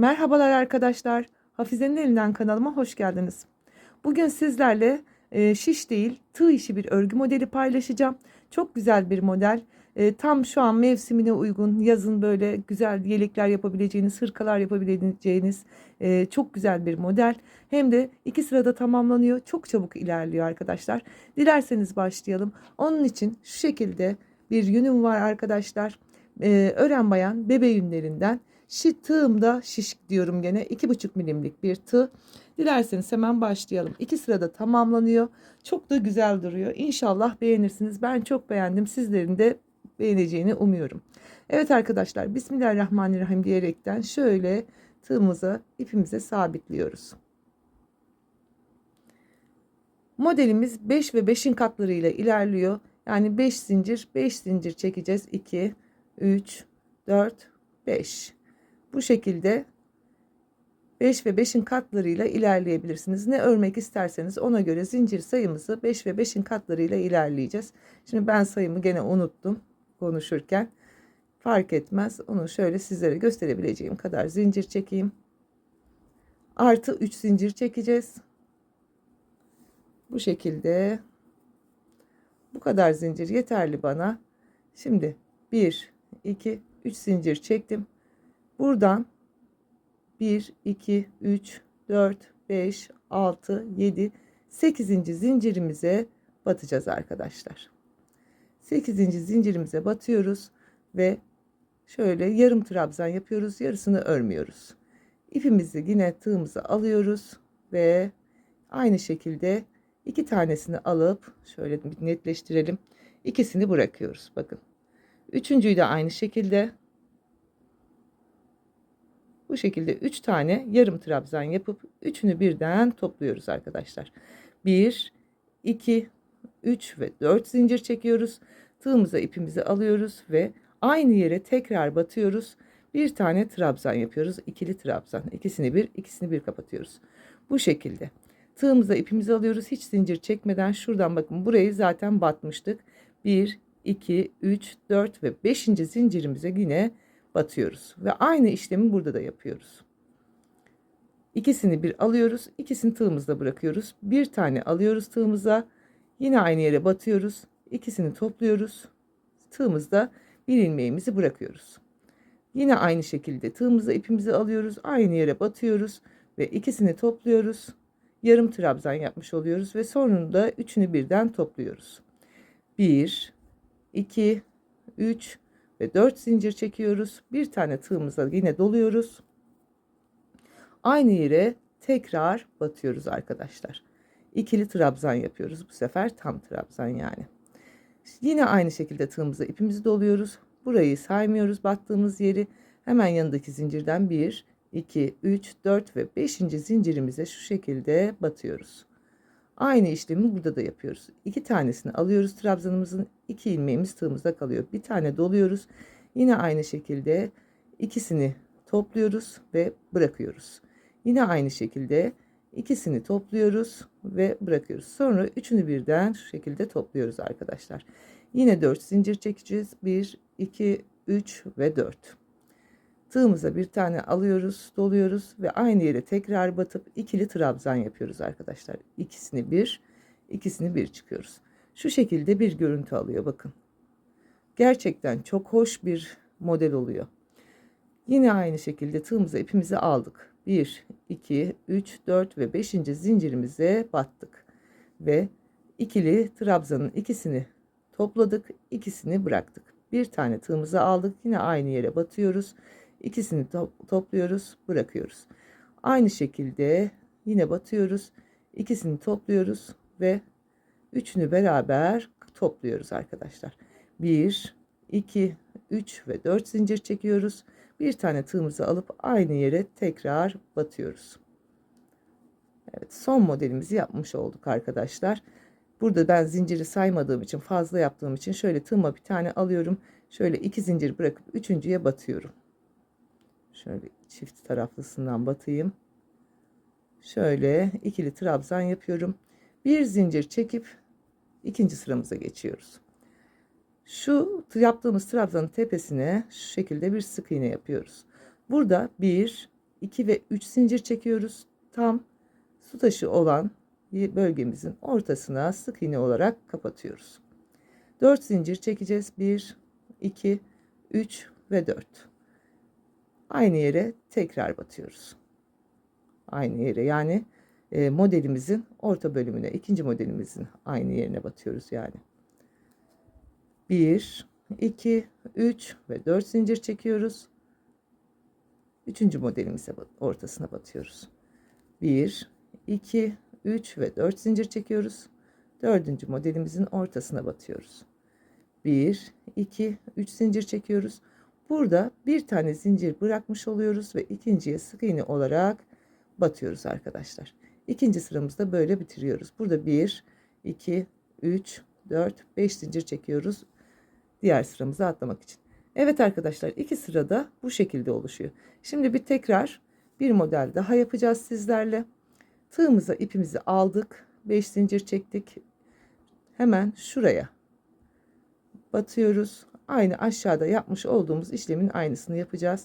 Merhabalar arkadaşlar. Hafize'nin elinden kanalıma hoş geldiniz. Bugün sizlerle e, şiş değil tığ işi bir örgü modeli paylaşacağım. Çok güzel bir model. E, tam şu an mevsimine uygun yazın böyle güzel yelekler yapabileceğiniz, hırkalar yapabileceğiniz e, çok güzel bir model. Hem de iki sırada tamamlanıyor. Çok çabuk ilerliyor arkadaşlar. Dilerseniz başlayalım. Onun için şu şekilde bir yünüm var arkadaşlar. E, ören bayan bebe yünlerinden. Şi tığımda şiş diyorum gene. iki buçuk milimlik bir tığ. Dilerseniz hemen başlayalım. İki sırada tamamlanıyor. Çok da güzel duruyor. İnşallah beğenirsiniz. Ben çok beğendim. Sizlerin de beğeneceğini umuyorum. Evet arkadaşlar Bismillahirrahmanirrahim diyerekten şöyle tığımıza ipimize sabitliyoruz. Modelimiz 5 ve 5'in katlarıyla ilerliyor. Yani 5 zincir 5 zincir çekeceğiz. 2 3 4 5 bu şekilde 5 ve 5'in katlarıyla ilerleyebilirsiniz. Ne örmek isterseniz ona göre zincir sayımızı 5 ve 5'in katlarıyla ilerleyeceğiz. Şimdi ben sayımı gene unuttum konuşurken. Fark etmez. Onu şöyle sizlere gösterebileceğim kadar zincir çekeyim. Artı 3 zincir çekeceğiz. Bu şekilde bu kadar zincir yeterli bana. Şimdi 1 2 3 zincir çektim. Buradan 1, 2, 3, 4, 5, 6, 7, 8. zincirimize batacağız arkadaşlar. 8. zincirimize batıyoruz ve şöyle yarım trabzan yapıyoruz. Yarısını örmüyoruz. İpimizi yine tığımıza alıyoruz ve aynı şekilde iki tanesini alıp şöyle netleştirelim. İkisini bırakıyoruz. Bakın. Üçüncüyü de aynı şekilde bu şekilde 3 tane yarım trabzan yapıp üçünü birden topluyoruz arkadaşlar. 1, 2, 3 ve 4 zincir çekiyoruz. Tığımıza ipimizi alıyoruz ve aynı yere tekrar batıyoruz. Bir tane trabzan yapıyoruz. ikili trabzan. İkisini bir, ikisini bir kapatıyoruz. Bu şekilde. Tığımıza ipimizi alıyoruz. Hiç zincir çekmeden şuradan bakın burayı zaten batmıştık. 1, 2, 3, 4 ve 5. zincirimize yine batıyoruz ve aynı işlemi burada da yapıyoruz. İkisini bir alıyoruz, ikisini tığımızda bırakıyoruz. Bir tane alıyoruz tığımıza, yine aynı yere batıyoruz. İkisini topluyoruz. Tığımızda bir ilmeğimizi bırakıyoruz. Yine aynı şekilde tığımıza ipimizi alıyoruz, aynı yere batıyoruz ve ikisini topluyoruz. Yarım trabzan yapmış oluyoruz ve sonunda üçünü birden topluyoruz. 1 2 3 ve 4 zincir çekiyoruz. Bir tane tığımıza yine doluyoruz. Aynı yere tekrar batıyoruz arkadaşlar. İkili trabzan yapıyoruz bu sefer tam trabzan yani. Yine aynı şekilde tığımıza ipimizi doluyoruz. Burayı saymıyoruz battığımız yeri. Hemen yanındaki zincirden 1, 2, 3, 4 ve 5. zincirimize şu şekilde batıyoruz. Aynı işlemi burada da yapıyoruz. İki tanesini alıyoruz trabzanımızın iki ilmeğimiz tığımızda kalıyor. Bir tane doluyoruz. Yine aynı şekilde ikisini topluyoruz ve bırakıyoruz. Yine aynı şekilde ikisini topluyoruz ve bırakıyoruz. Sonra üçünü birden şu şekilde topluyoruz arkadaşlar. Yine 4 zincir çekeceğiz. 1, 2, 3 ve 4. Tığımıza bir tane alıyoruz, doluyoruz ve aynı yere tekrar batıp ikili trabzan yapıyoruz arkadaşlar. İkisini bir, ikisini bir çıkıyoruz. Şu şekilde bir görüntü alıyor bakın. Gerçekten çok hoş bir model oluyor. Yine aynı şekilde tığımıza ipimizi aldık. 1, 2, 3, 4 ve 5. zincirimize battık. Ve ikili trabzanın ikisini topladık, ikisini bıraktık. Bir tane tığımızı aldık. Yine aynı yere batıyoruz İkisini to topluyoruz, bırakıyoruz. Aynı şekilde yine batıyoruz. İkisini topluyoruz ve üçünü beraber topluyoruz arkadaşlar. 1, 2, 3 ve 4 zincir çekiyoruz. Bir tane tığımızı alıp aynı yere tekrar batıyoruz. Evet, son modelimizi yapmış olduk arkadaşlar. Burada ben zinciri saymadığım için fazla yaptığım için şöyle tığıma bir tane alıyorum. Şöyle iki zincir bırakıp üçüncüye batıyorum. Şöyle çift taraflısından batayım. Şöyle ikili trabzan yapıyorum. Bir zincir çekip ikinci sıramıza geçiyoruz. Şu yaptığımız trabzanın tepesine şu şekilde bir sık iğne yapıyoruz. Burada 1, 2 ve 3 zincir çekiyoruz. Tam su taşı olan bölgemizin ortasına sık iğne olarak kapatıyoruz. 4 zincir çekeceğiz. 1, 2, 3 ve 4. Aynı yere tekrar batıyoruz. Aynı yere yani e, modelimizin orta bölümüne, ikinci modelimizin aynı yerine batıyoruz yani. 1, 2, 3 ve 4 zincir çekiyoruz. Üçüncü modelimize ortasına batıyoruz. 1, 2, 3 ve 4 zincir çekiyoruz. Dördüncü modelimizin ortasına batıyoruz. 1, 2, 3 zincir çekiyoruz. Burada bir tane zincir bırakmış oluyoruz ve ikinciye sık iğne olarak batıyoruz arkadaşlar. İkinci sıramızda böyle bitiriyoruz. Burada 1, 2, 3, 4, 5 zincir çekiyoruz. Diğer sıramıza atlamak için. Evet arkadaşlar iki sırada bu şekilde oluşuyor. Şimdi bir tekrar bir model daha yapacağız sizlerle. Tığımıza ipimizi aldık. 5 zincir çektik. Hemen şuraya batıyoruz. Aynı aşağıda yapmış olduğumuz işlemin aynısını yapacağız.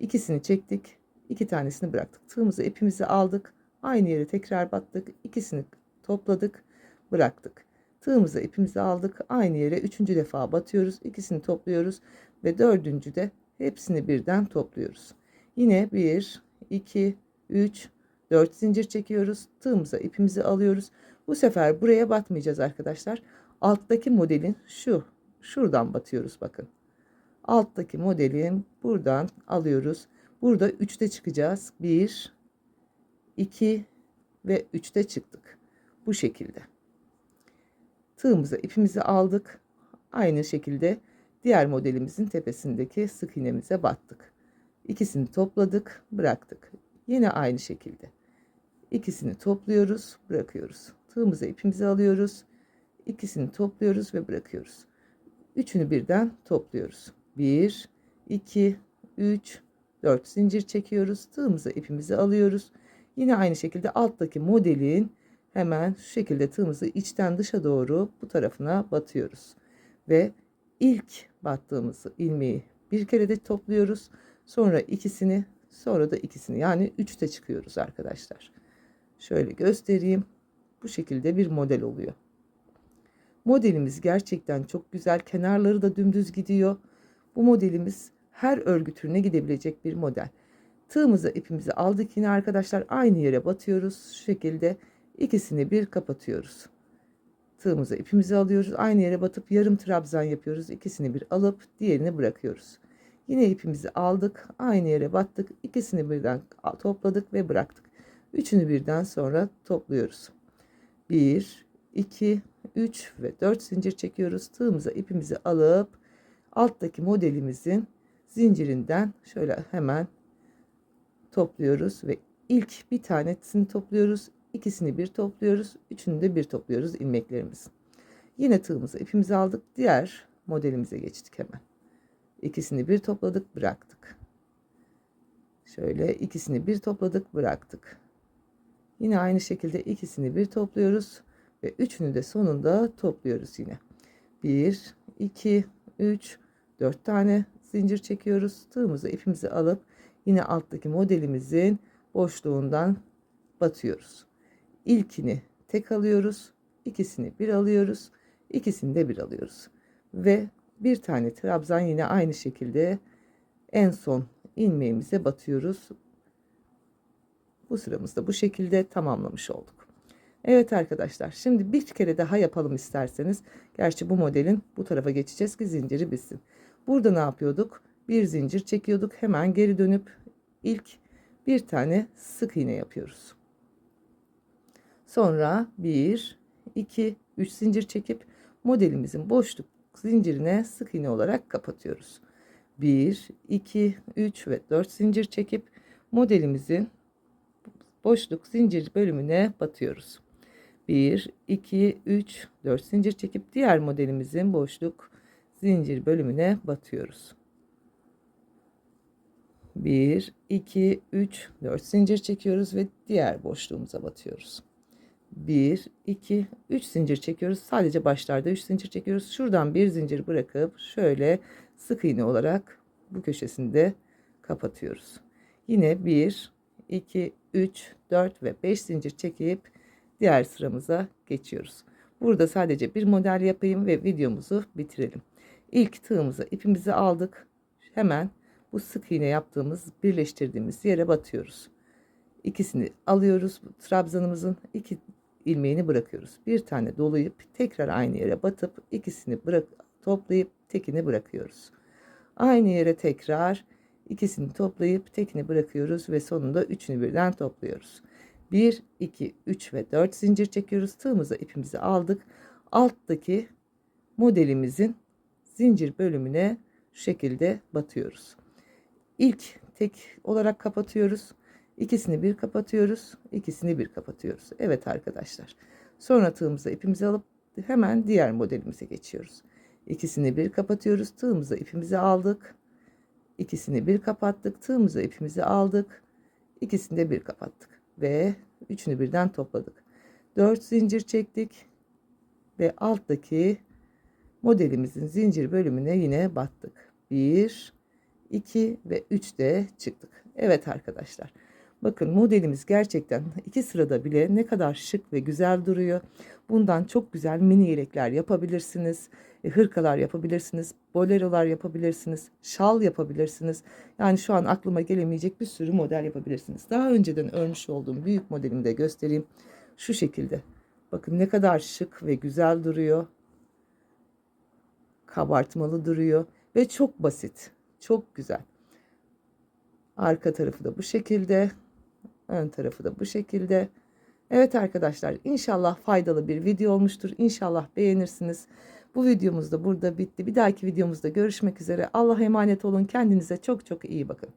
İkisini çektik. iki tanesini bıraktık. Tığımıza ipimizi aldık. Aynı yere tekrar battık. İkisini topladık. Bıraktık. Tığımıza ipimizi aldık. Aynı yere üçüncü defa batıyoruz. İkisini topluyoruz. Ve dördüncü de hepsini birden topluyoruz. Yine bir, iki, üç, dört zincir çekiyoruz. Tığımıza ipimizi alıyoruz. Bu sefer buraya batmayacağız arkadaşlar. Alttaki modelin şu şuradan batıyoruz bakın. Alttaki modelin buradan alıyoruz. Burada 3'te çıkacağız. 1 2 ve 3'te çıktık. Bu şekilde. Tığımıza ipimizi aldık. Aynı şekilde diğer modelimizin tepesindeki sık iğnemize battık. İkisini topladık, bıraktık. Yine aynı şekilde. İkisini topluyoruz, bırakıyoruz. Tığımıza ipimizi alıyoruz. İkisini topluyoruz ve bırakıyoruz. Üçünü birden topluyoruz. 1, 2, 3, 4 zincir çekiyoruz. Tığımıza ipimizi alıyoruz. Yine aynı şekilde alttaki modelin hemen şu şekilde tığımızı içten dışa doğru bu tarafına batıyoruz. Ve ilk battığımız ilmeği bir kere de topluyoruz. Sonra ikisini sonra da ikisini yani üçte çıkıyoruz arkadaşlar. Şöyle göstereyim. Bu şekilde bir model oluyor. Modelimiz gerçekten çok güzel. Kenarları da dümdüz gidiyor. Bu modelimiz her örgü türüne gidebilecek bir model. Tığımızı ipimizi aldık yine arkadaşlar aynı yere batıyoruz. Şu şekilde ikisini bir kapatıyoruz. Tığımıza ipimizi alıyoruz. Aynı yere batıp yarım trabzan yapıyoruz. İkisini bir alıp diğerini bırakıyoruz. Yine ipimizi aldık. Aynı yere battık. İkisini birden topladık ve bıraktık. Üçünü birden sonra topluyoruz. 1, 2, 3 ve 4 zincir çekiyoruz. Tığımıza ipimizi alıp alttaki modelimizin zincirinden şöyle hemen topluyoruz ve ilk bir tanesini topluyoruz. ikisini bir topluyoruz. Üçünü de bir topluyoruz ilmeklerimiz. Yine tığımıza ipimizi aldık. Diğer modelimize geçtik hemen. İkisini bir topladık bıraktık. Şöyle ikisini bir topladık bıraktık. Yine aynı şekilde ikisini bir topluyoruz ve üçünü de sonunda topluyoruz yine. 1 2 3 4 tane zincir çekiyoruz. Tığımızı ipimizi alıp yine alttaki modelimizin boşluğundan batıyoruz. İlkini tek alıyoruz. ikisini bir alıyoruz. ikisini de bir alıyoruz. Ve bir tane trabzan yine aynı şekilde en son ilmeğimize batıyoruz. Bu sıramızda bu şekilde tamamlamış olduk. Evet arkadaşlar şimdi bir kere daha yapalım isterseniz. Gerçi bu modelin bu tarafa geçeceğiz ki zinciri bitsin. Burada ne yapıyorduk? Bir zincir çekiyorduk. Hemen geri dönüp ilk bir tane sık iğne yapıyoruz. Sonra 1, 2, 3 zincir çekip modelimizin boşluk zincirine sık iğne olarak kapatıyoruz. 1, 2, 3 ve 4 zincir çekip modelimizin boşluk zincir bölümüne batıyoruz. 1, 2, 3, 4 zincir çekip diğer modelimizin boşluk zincir bölümüne batıyoruz. 1, 2, 3, 4 zincir çekiyoruz ve diğer boşluğumuza batıyoruz. 1, 2, 3 zincir çekiyoruz. Sadece başlarda 3 zincir çekiyoruz. Şuradan bir zincir bırakıp şöyle sık iğne olarak bu köşesinde kapatıyoruz. Yine 1, 2, 3, 4 ve 5 zincir çekip diğer sıramıza geçiyoruz. Burada sadece bir model yapayım ve videomuzu bitirelim. İlk tığımıza ipimizi aldık. Hemen bu sık iğne yaptığımız birleştirdiğimiz yere batıyoruz. İkisini alıyoruz. Trabzanımızın iki ilmeğini bırakıyoruz. Bir tane dolayıp tekrar aynı yere batıp ikisini bırak toplayıp tekini bırakıyoruz. Aynı yere tekrar ikisini toplayıp tekini bırakıyoruz ve sonunda üçünü birden topluyoruz. 1, 2, 3 ve 4 zincir çekiyoruz. Tığımıza ipimizi aldık. Alttaki modelimizin zincir bölümüne şu şekilde batıyoruz. İlk tek olarak kapatıyoruz. İkisini bir kapatıyoruz. ikisini bir kapatıyoruz. Evet arkadaşlar. Sonra tığımıza ipimizi alıp hemen diğer modelimize geçiyoruz. İkisini bir kapatıyoruz. Tığımıza ipimizi aldık. İkisini bir kapattık. Tığımıza ipimizi aldık. İkisini de bir kapattık. Ve üçünü birden topladık. 4 zincir çektik. Ve alttaki modelimizin zincir bölümüne yine battık. 1, 2 ve 3 de çıktık. Evet arkadaşlar. Bakın modelimiz gerçekten iki sırada bile ne kadar şık ve güzel duruyor. Bundan çok güzel mini yelekler yapabilirsiniz. E, Hırkalar yapabilirsiniz. Bolerolar yapabilirsiniz. Şal yapabilirsiniz. Yani şu an aklıma gelemeyecek bir sürü model yapabilirsiniz. Daha önceden örmüş olduğum büyük modelimi de göstereyim. Şu şekilde. Bakın ne kadar şık ve güzel duruyor. Kabartmalı duruyor. Ve çok basit. Çok güzel. Arka tarafı da bu şekilde. Ön tarafı da bu şekilde. Evet arkadaşlar inşallah faydalı bir video olmuştur. İnşallah beğenirsiniz. Bu videomuz da burada bitti. Bir dahaki videomuzda görüşmek üzere. Allah'a emanet olun. Kendinize çok çok iyi bakın.